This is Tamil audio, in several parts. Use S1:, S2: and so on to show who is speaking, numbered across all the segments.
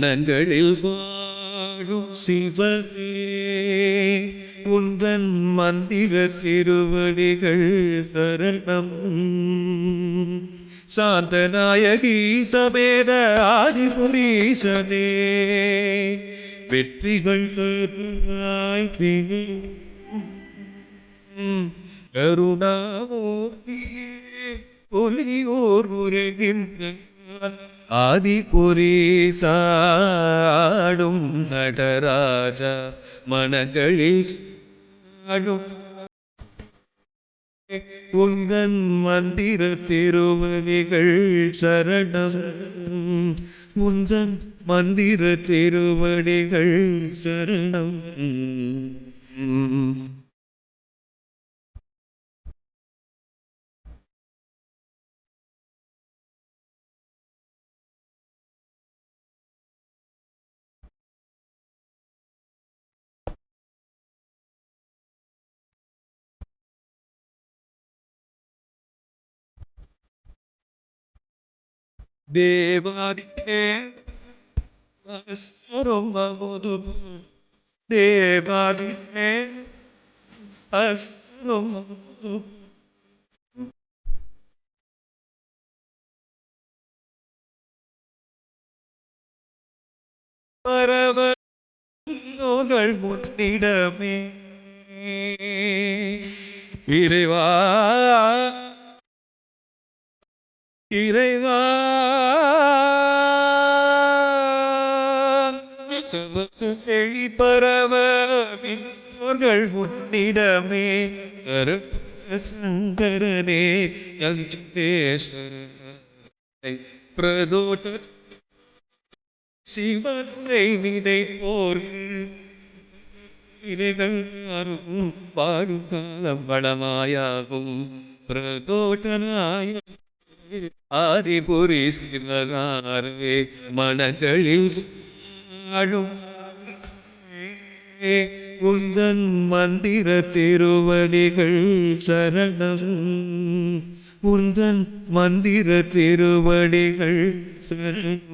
S1: மனங்களில் வாழும் சிவனே உந்தன் மந்திர திருவடிகள் தரணம் சாந்தநாயகி சபேத ஆதிபுரீசனே வெற்றிகள் தருவாய் கருணாமூர்த்தியே புலியோர் உருகின்ற ஆதிபுரீசாடும் நடராஜா மனங்களில் ஆடும். உங்கள் மந்திர திருவதிகள் சரணம். உந்தன் மந்திர திருவடிகள் சரணம். தேவாதித்தே அசுரமது தேவாதித்தே அசுரமது பரவங்கள் முன்னிடமே இறைவா இறைவா. பரவ விண்ணோர்கள் உன்னிடமே. சங்கரனே பிரதோட சிவனை விதை போர்கள் இதைகள் அருகும் பாடும் காலம் வளமாயாகும். பிரதோட்டனாய ஆதிபுரி சிவகாரே மனங்களில் வாழும் உந்தன் மந்திர திருவடிகள் சரணம். உந்தன் மந்திர திருவடிகள் சரணம்.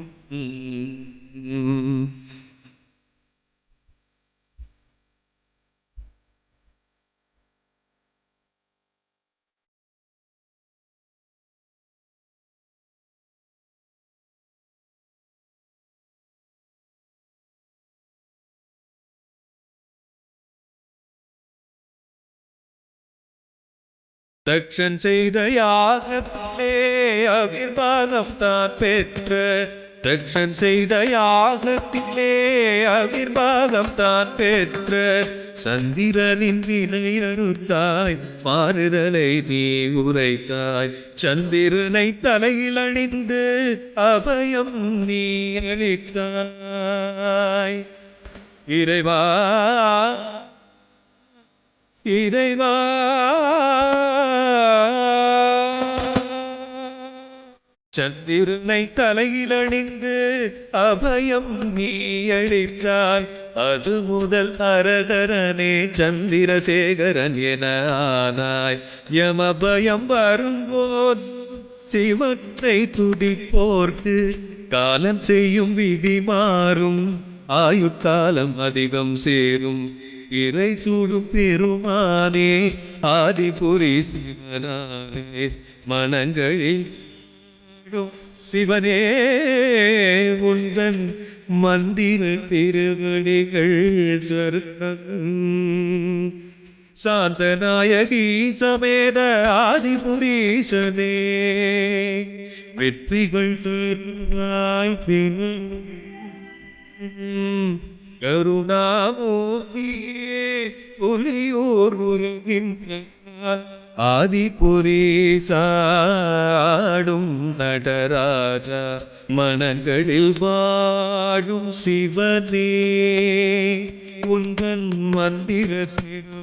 S1: தக்ஷன் செய்த யாகத்திலே அவிர்வாகம் தான் பெற்ற தக்ஷன் செய்த யாகத்திலே அவிர்வாகம் தான் பெற்ற சந்திரனின் வினையறுத்தாய் மாறுதலை நீ உரைத்தாய் சந்திரனை தலையில் அணிந்து அபயம் நீ அளித்தாய். இறைவா இறைவா சந்திரனை தலையில் அணிந்து அபயம் நீ அளித்தாய் அது முதல் அரகரனே சந்திரசேகரன் என ஆனாய். யமபயம் வரும்போது சிவத்தை துதிப்போர்க்கு காலம் செய்யும் விதி மாறும். ஆயுட்காலம் அதிகம் சேரும். இறை சூடும் பெருமானே ஆதிபுரி சிவனானே மனங்களில் சிவனே உந்தன் மந்திர திருவடிகள் சாந்தநாயகி சமேத ஆதிபுரீசனே வெற்றிகள் தருவாய் கருணாமூர்த்தியே புலியூர் உருகின்ற ஆதிபுரீசாடும் நடராஜா மனங்களில் வாழும் சிவனே உங்கள் மந்திரத்தில்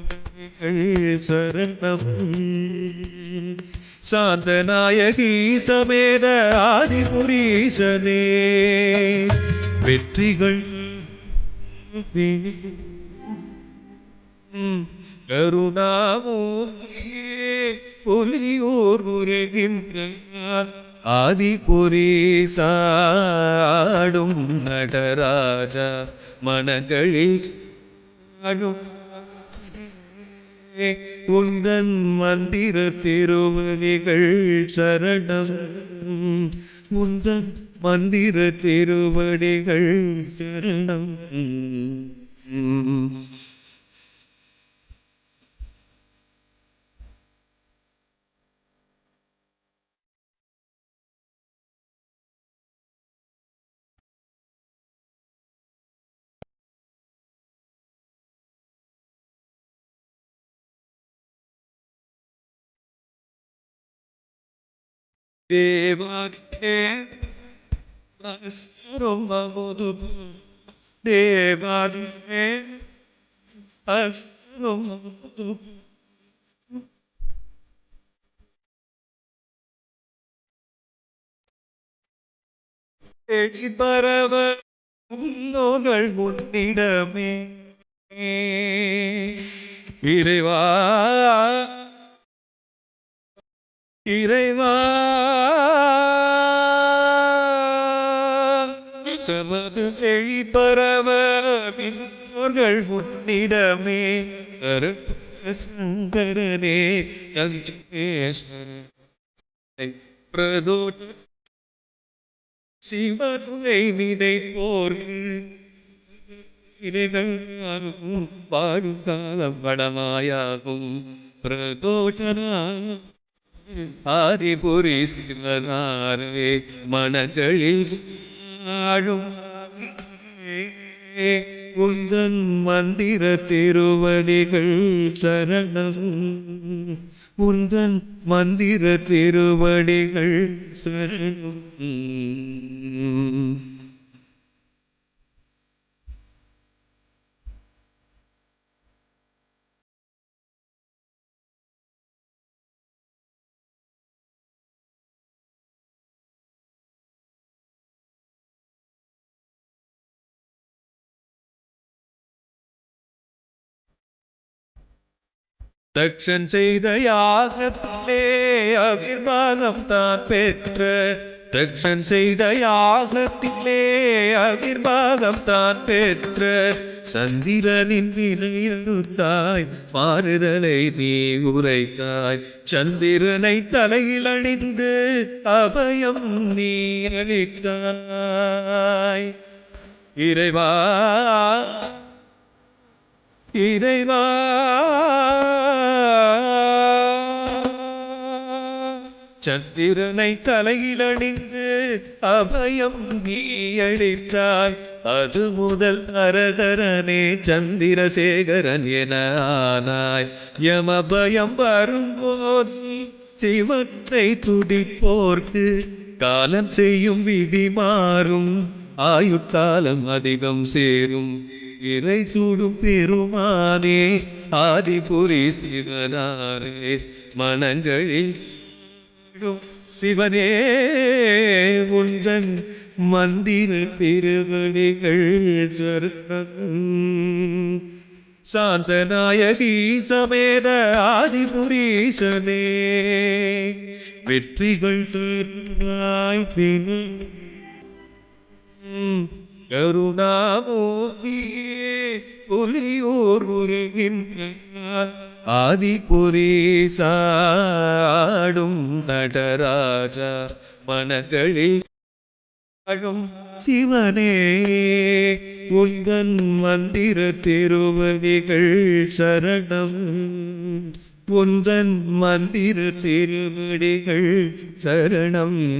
S1: திருவடிகள் சரணம் சாந்தநாயகி சமேத ஆதிபுரீசனே வெற்றிகள் Mm. கருணாமூர்த்தியே புலியூர் உருகின்ற ஆதிபுரி சாடும் நடராஜா மனங்களில் உந்தன் மந்திர திருவதிகள் சரணம். உந்தன் மந்திர திருவடிகள் சரணம். தேவாதே ரொம்ப தேவாதே ரொம்ப தேடி பரவ உன்னோகள் முன்னிடமே இறைவா இறைவா சமது செழி பரவ பின்னோர்கள் முன்னிடமே சங்கரனே பிரதோட சிவனுவை விதை போர்க்கு இறைவனும் பாடும் காலம் வடமாயாகும். பிரதோஷனா ஆதிபுரி சிவனாரே மனங்களில் ஆழும். உந்தன் மந்திர திருவடிகள் சரணம். உந்தன் மந்திர திருவடிகள் சரணம். தக்ஷன் செய்த யாகத்திலே அவிர்வாகம் தான் பெற்ற தக்ஷன் செய்த யாகத்திலே அவிர்வாகம் தான் பெற்ற சந்திரனின் விலையுத்தாய் மாறுதலை நீ உரைத்தாய் சந்திரனை தலையில் அணிந்து அபயம் நீ அளித்தாய். இறைவா இறைவா. சந்திரனை தலையில் அணிந்து அபயம் நீ அளித்தாய் அது முதல் அரகரனே சந்திரசேகரன் என ஆனாய். யமபயம் வரும்போது சிவத்தை துடிப்போர்க்கு காலம் செய்யும் விதி மாறும். ஆயுட்காலம் அதிகம் சேரும். இறை சூடும் பெருமானே ஆதிபுரி சிவனாரே மனங்களில் சிவனே உந்தன் மந்திர திருவடிகள் சாந்தநாயகி சமேத ஆதிபுரீசனே வெற்றிகள் தருவாய் பின் கருணாமூர்த்தியே புலியூர் உருகின்றார் ஆதிபுரி நடராஜா மனங்களில் வாழும் சிவனே உந்தன் மந்திர திருவடிகள் சரணம். உந்தன் மந்திர திருவடிகள் சரணம்.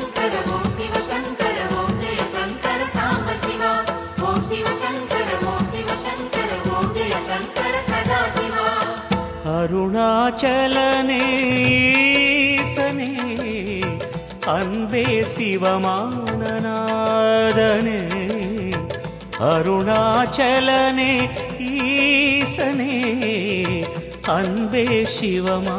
S2: சங்கர ஓம் சிவ சங்கர ஓம் ஜெய சங்கர சாம்ப சிவா ஓம் சிவ சங்கர ஓம் சிவ சங்கர ஓம் ஜெய சங்கர சதா சிவா
S3: அன்பே சிவமானநாதனே அருணாச்சலனே ஈசனே அன்பே சிவமானநாதனே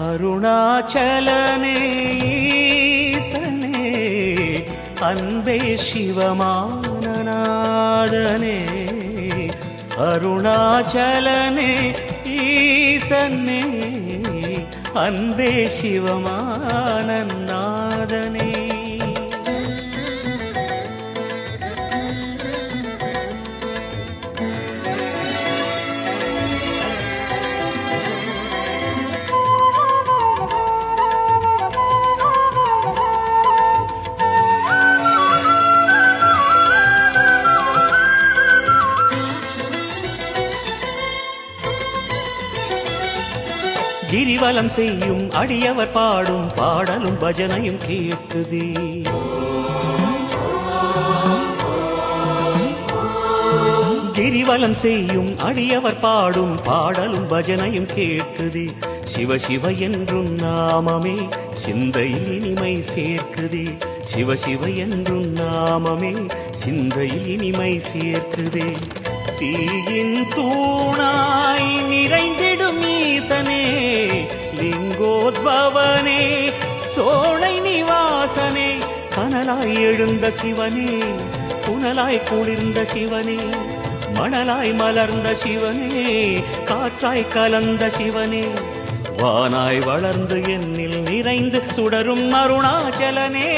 S3: அருணாச்சலனே ஈசனே அன்பே சிவமானநாதனே அருணாச்சலனே ஈசனே அன்பே சிவமானநாதனே கிரிவலம் செய்யும் அடியவர் பாடும் பாடலும் பஜனையும் கேட்குதே. கிரிவலம் செய்யும் அடியவர் பாடும் பாடலும் பஜனையும் கேட்குது. சிவ சிவ என்றும் நாமமே சிந்தையில் இனிமை சேர்க்குது. சிவ சிவ என்றும் நாமமே சிந்தையில் இனிமை சேர்க்குதே. தீயின் தூணாய் நிறைந்திடும் ஈசனே லிங்கோத்பவனே சோழை நிவாசனே கனலாய் எழுந்த சிவனே புனலாய் குளிர்ந்த சிவனே மணலாய் மலர்ந்த சிவனே காற்றாய் கலந்த சிவனே வானாய் வளர்ந்து என்னில் நிறைந்து சுடரும் அருணாச்சலனே.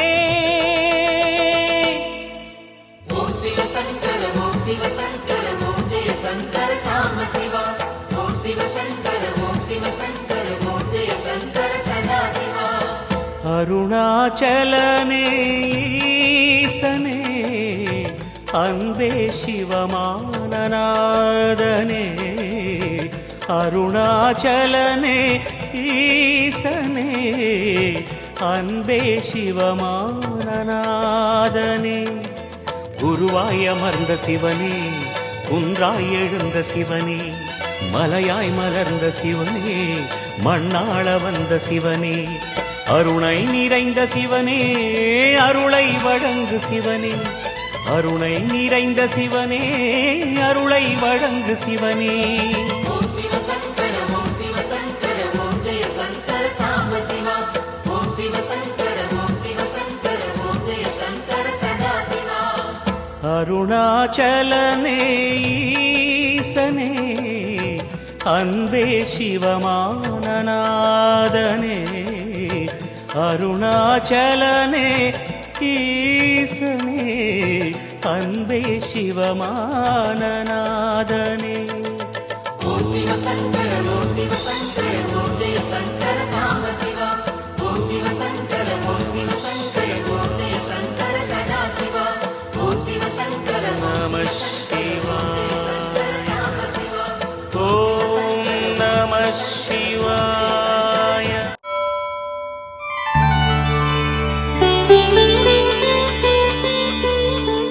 S2: ஓம் சிவசங்கர ஓம் சிவசங்கர शङ्कर श्याम शिवा ॐ शिव शङ्कर ॐ शिव शङ्कर ॐ जय शङ्कर सदा शिवा
S3: अरुणाचलने सने अन्द्वे शिवमाननादने अरुणाचलने ईसने अन्वे शिवमाननादने गुरुवाय मर्द शिवने குன்றாய் எழுந்த சிவனே மலையாய் மலர்ந்த சிவனே மண்ணாள வந்த சிவனே அருணை நிறைந்த சிவனே அருளை வழங்கு சிவனே அருணை நிறைந்த சிவனே அருளை வழங்கு சிவனே.
S2: சிவசங்கர ஓம் சிவசங்கர ஓம் ஜெய சங்கர சாம சிவா. ஓம் சிவசங்கர
S3: அருணாச்சலனே ஈசனே அன்பே சிவமானநாதனே அருணாச்சலனே ஈசனே அன்பே சிவமானநாதனே
S2: ஓம் சிவ சங்கர ஓம் சிவ சங்கர ஓம் ஜெய சங்கர சாம சிவா ஓம் சிவ சங்கர